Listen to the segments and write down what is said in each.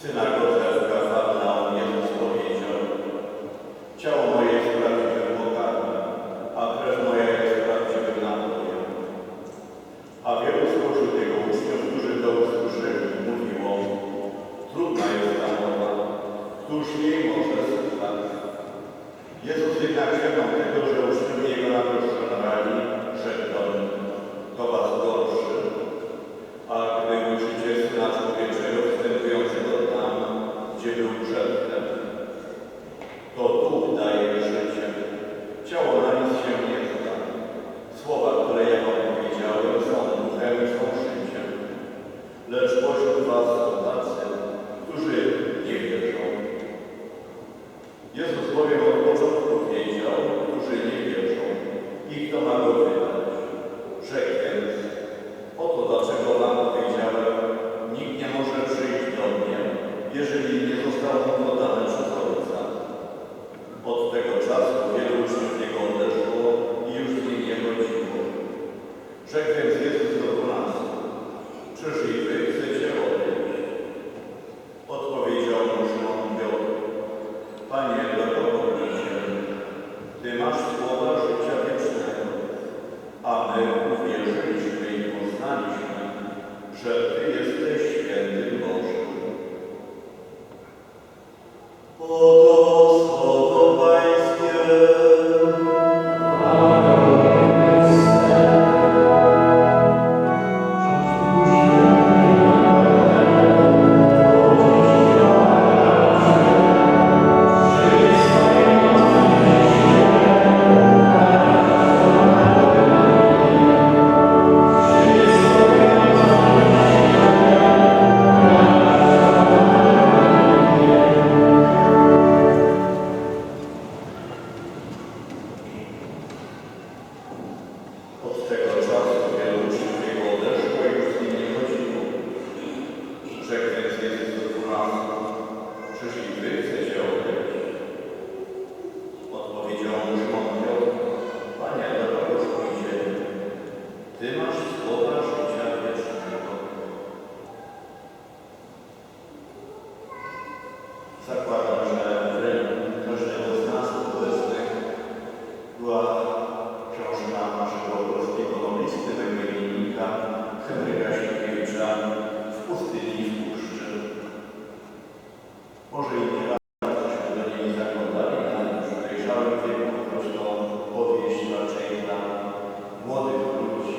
Sure. Zakładam, że religią każdego z nas obecnych była książna naszego polskiego noblisty, węgielnika Henryka Sienkiewicza w pustyni w puszczy. Może i nie bardzo się do niej zakładali, ale już w dojrzałym wieku to dla młodych ludzi.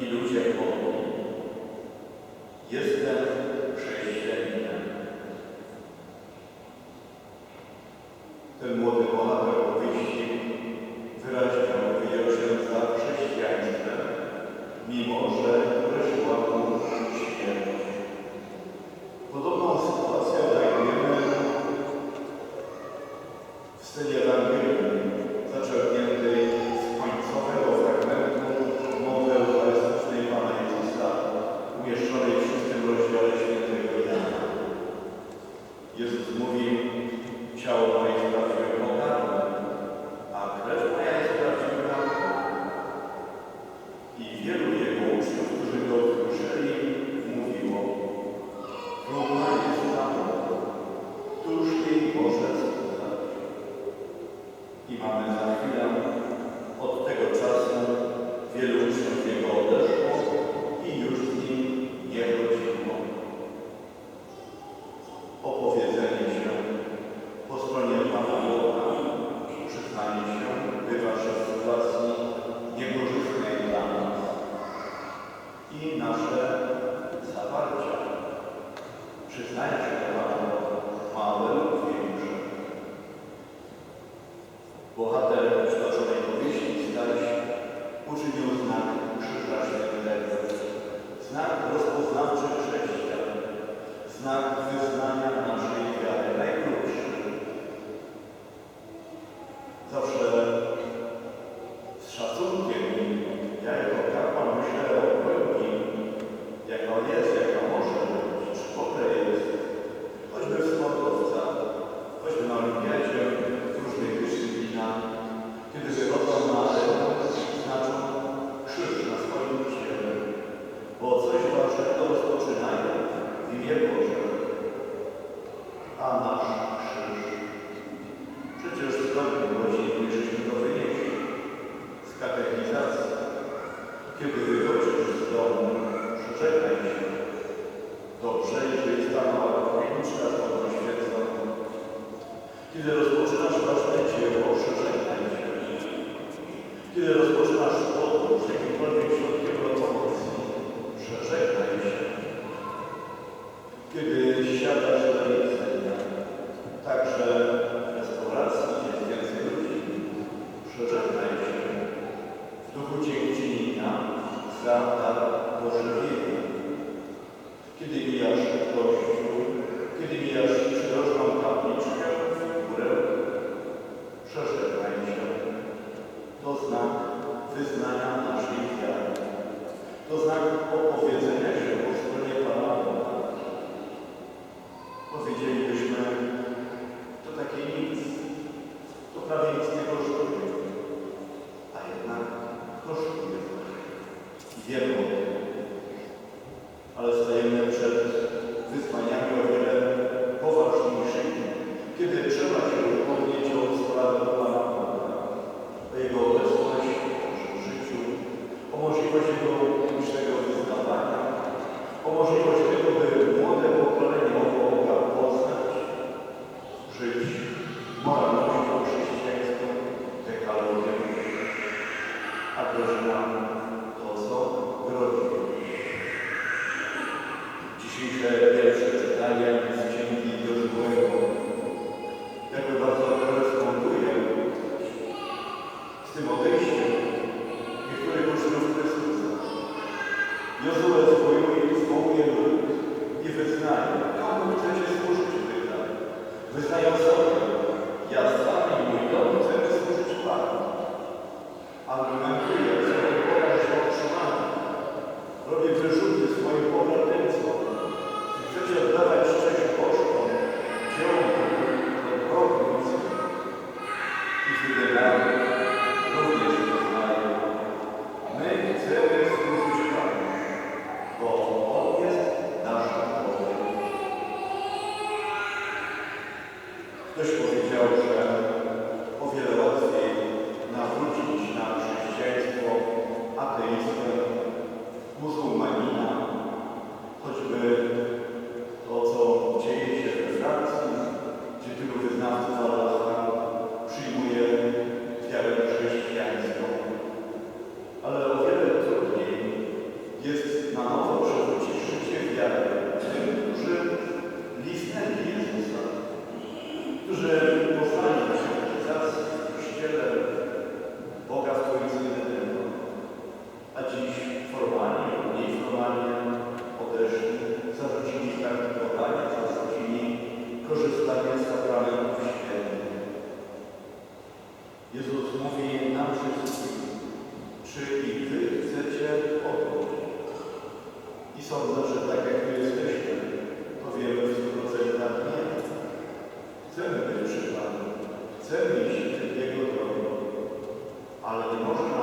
i ludzie wokół. Jestem chrześcijaninem. Ten młody Now Deus. żyć moralnością chrześcijańską, dekalogią, a grożynami to są rodziny. Dzisiejsze pierwsze czytanie z Księgi Jozuego jakby bardzo koresponduje z tym odejściem niektórych uczniów Chrystusa. Jozue zwołuje lud i wyznaje, komu chcecie Wyznając to, jasna але не можемо.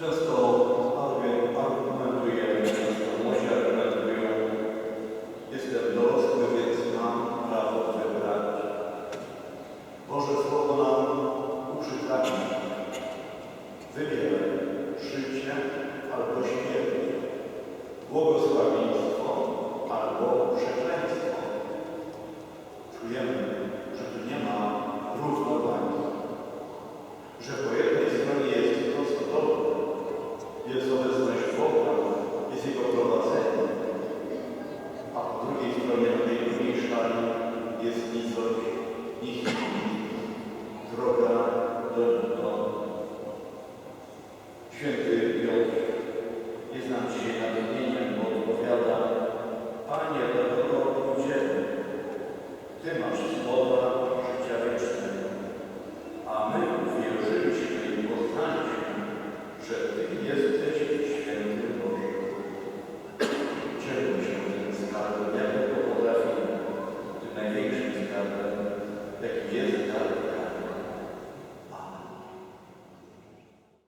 just a